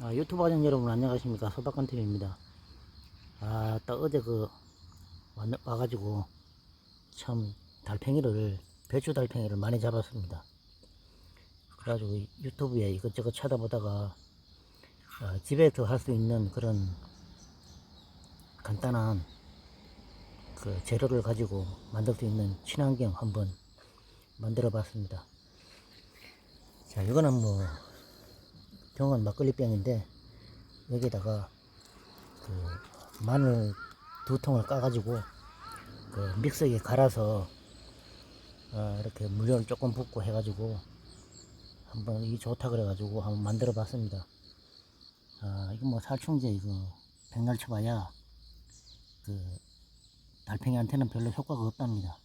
아, 유튜브 하는 여러분 안녕하십니까? 소박건TV입니다. 아, 딱 어제 그 와, 와가지고 참 달팽이를 배추 달팽이를 많이 잡았습니다. 그래가지고 이 유튜브에 이것저것 찾아보다가 아, 집에서 할 수 있는 그런 간단한 그 재료를 가지고 만들 수 있는 친환경 한번 만들어 봤습니다. 자 이거는 뭐 병원 막걸리병인데 여기다가 그 마늘 두 통을 까가지고 그 믹서기에 갈아서 어 이렇게 물엿을 조금 붓고 해가지고 한번 이 좋다 그래가지고 한번 만들어 봤습니다. 아 이거 뭐 살충제 이거 백날 쳐봐야 그 달팽이한테는 별로 효과가 없답니다.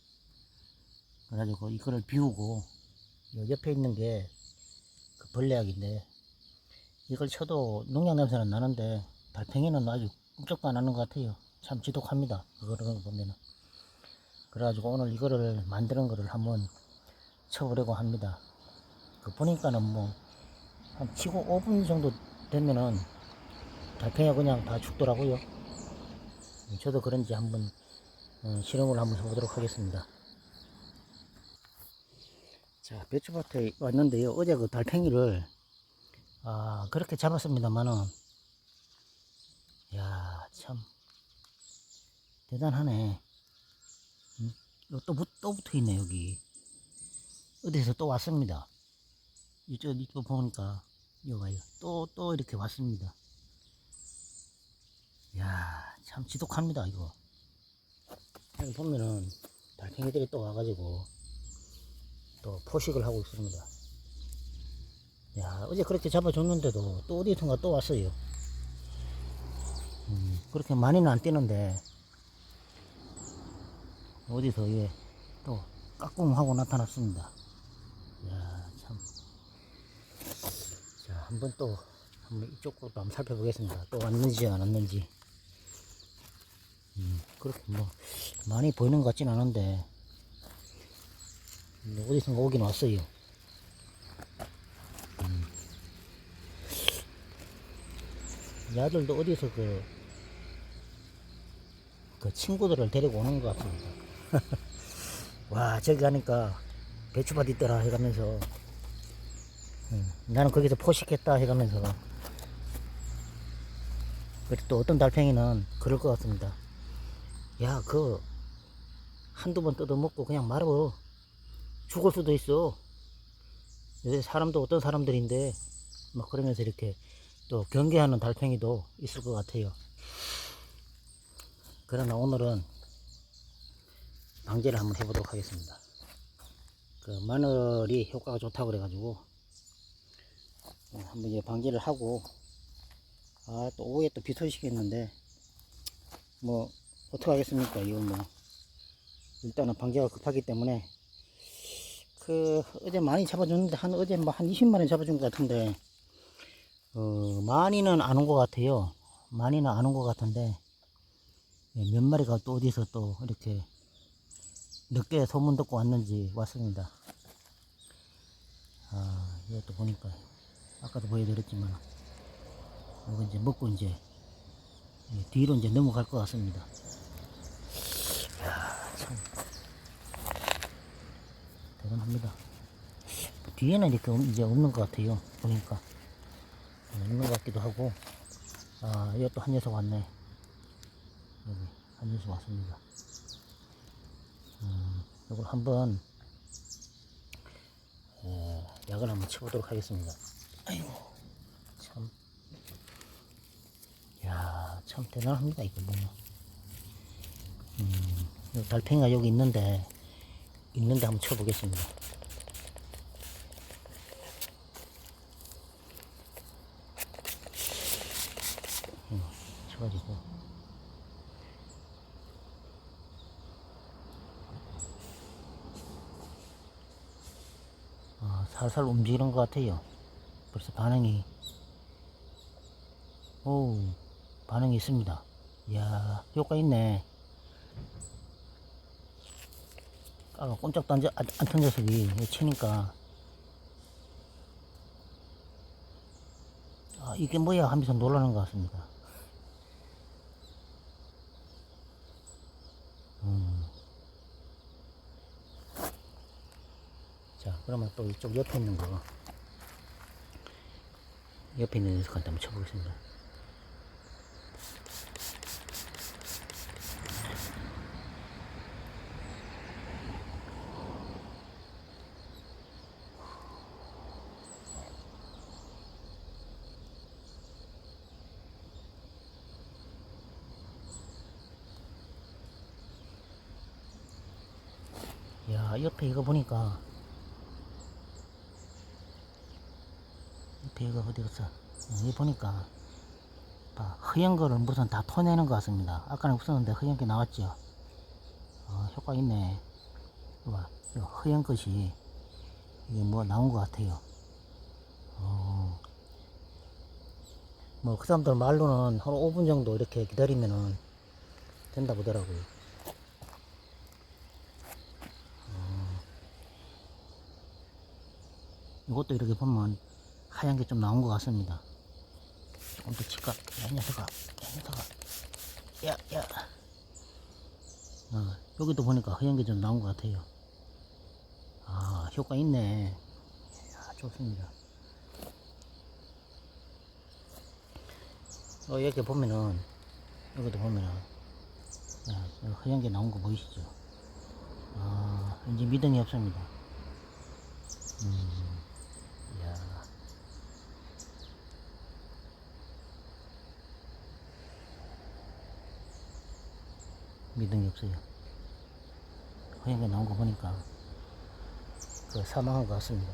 그래가지고 이거를 비우고 요 옆에 있는 게 그 벌레약인데 이걸 쳐도 농약 냄새는 나는데 달팽이는 아주 꿈쩍도 안 하는 것 같아요. 참 지독합니다. 그거를 보면은. 그래가지고 오늘 이거를 만드는 거를 한번 쳐보려고 합니다. 그 보니까는 뭐 한 치고 5분 정도 되면은 달팽이가 그냥 다 죽더라고요. 저도 그런지 한번 어, 실험을 한번 해보도록 하겠습니다. 자, 배추밭에 왔는데요. 어제 그 달팽이를 아, 그렇게 잡았습니다만은, 야, 참, 대단하네. 응? 이거 또, 붙- 또 붙어 있네, 여기. 어디서 또 왔습니다. 이쪽, 이쪽 보니까, 이거 봐요. 또, 또 이렇게 왔습니다. 야, 참 지독합니다, 이거. 여기 보면은, 달팽이들이 또 와가지고, 또 포식을 하고 있습니다. 야, 어제 그렇게 잡아줬는데도 또 어디선가 또 왔어요. 음, 그렇게 많이는 안 뛰는데, 어디서 이게 또 까꿍하고 나타났습니다. 야, 참. 자, 한번 또, 한번 이쪽 것도 한번 살펴보겠습니다. 또 왔는지 안 왔는지. 음, 그렇게 뭐, 많이 보이는 것 같진 않은데, 어디선가 오긴 왔어요. 이 아들도 어디서 그, 그 친구들을 데리고 오는 것 같습니다. 와, 저기 가니까 배추밭 있더라 해가면서, 음, 나는 거기서 포식했다 해가면서, 그리고 또 어떤 달팽이는 그럴 것 같습니다. 야, 그, 한두 번 뜯어먹고 그냥 말어. 죽을 수도 있어. 요새 사람도 어떤 사람들인데, 막 그러면서 이렇게 또 경계하는 달팽이도 있을 것 같아요. 그러나 오늘은 방제를 한번 해보도록 하겠습니다. 그 마늘이 효과가 좋다고 그래가지고 어, 한번 이제 방제를 하고 아 또 오후에 또 비소식했는데 뭐 어떡하겠습니까 이건 뭐 일단은 방제가 급하기 때문에 그 어제 많이 잡아줬는데 한 어제 뭐 한 20마리 잡아준 것 같은데 어, 많이는 안 온 것 같아요. 많이는 안 온 것 같은데, 예, 몇 마리가 또 어디서 또 이렇게 늦게 소문 듣고 왔는지 왔습니다. 아, 이것도 보니까, 아까도 보여드렸지만, 이거 이제 먹고 이제, 예, 뒤로 이제 넘어갈 것 같습니다. 이야, 참. 대단합니다. 뒤에는 이렇게 없- 이제 없는 것 같아요. 보니까. 있는 것 같기도 하고. 아또한 녀석 왔네. 여기 한 녀석 왔습니다. 음, 이걸 한번 어, 약을 한번 쳐보도록 하겠습니다. 아이고 참. 야, 참 대단합니다 이거 보면 음, 요 달팽이가 여기 있는데 있는데 한번 쳐보겠습니다 쳐가지고 아, 살살 움직이는 것 같아요. 벌써 반응이 오 반응이 있습니다. 이야 효과 있네. 아까 꼼짝도 안, 안, 안 던져서기 치니까 아, 이게 뭐야 하면서 놀라는 것 같습니다. 자, 그러면 또 이쪽 옆에 있는 거. 옆에 있는 녀석한테 한번 쳐보겠습니다. 야, 옆에 이거 보니까 이거 어디 갔어? 어, 여기 보니까 봐, 허연 거를 무슨 다 토내는 것 같습니다. 아까는 없었는데 허연 게 나왔죠. 어, 효과 있네. 봐, 허연 것이 이게 뭐 나온 것 같아요. 어, 뭐그 사람들 말로는 한 5분 정도 이렇게 기다리면은 된다 보더라고요. 이것도 이렇게 보면 하얀 게 좀 나온 것 같습니다. 조금 더 칠까? 야, 이 녀석아. 야, 이 녀석아. 야, 야. 어, 여기도 보니까 하얀 게 좀 나온 것 같아요. 아, 효과 있네. 야, 좋습니다. 어, 이렇게 보면은, 여기도 보면은, 야, 하얀 게 나온 거 보이시죠? 아, 이제 미등이 없습니다. 음. 이야. 믿음이 없어요. 허영에 나온 거 보니까 그 사망한 것 같습니다.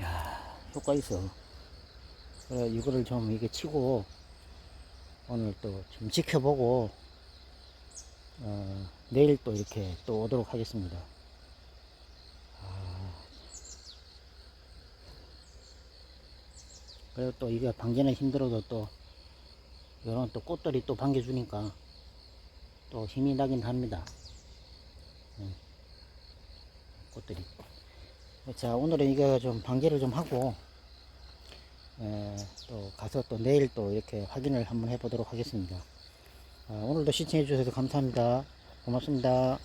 야 효과 있어. 그래 이거를 좀 이게 치고 오늘 또 좀 지켜보고 어, 내일 또 이렇게 또 오도록 하겠습니다. 그리고 또 이게 방제는 힘들어도 또 이런 또 꽃들이 또 반겨주니까 또 힘이 나긴 합니다. 음. 꽃들이. 자 오늘은 이거 좀 방제를 좀 하고 에, 또 가서 또 내일 또 이렇게 확인을 한번 해보도록 하겠습니다. 아, 오늘도 시청해 주셔서 감사합니다. 고맙습니다.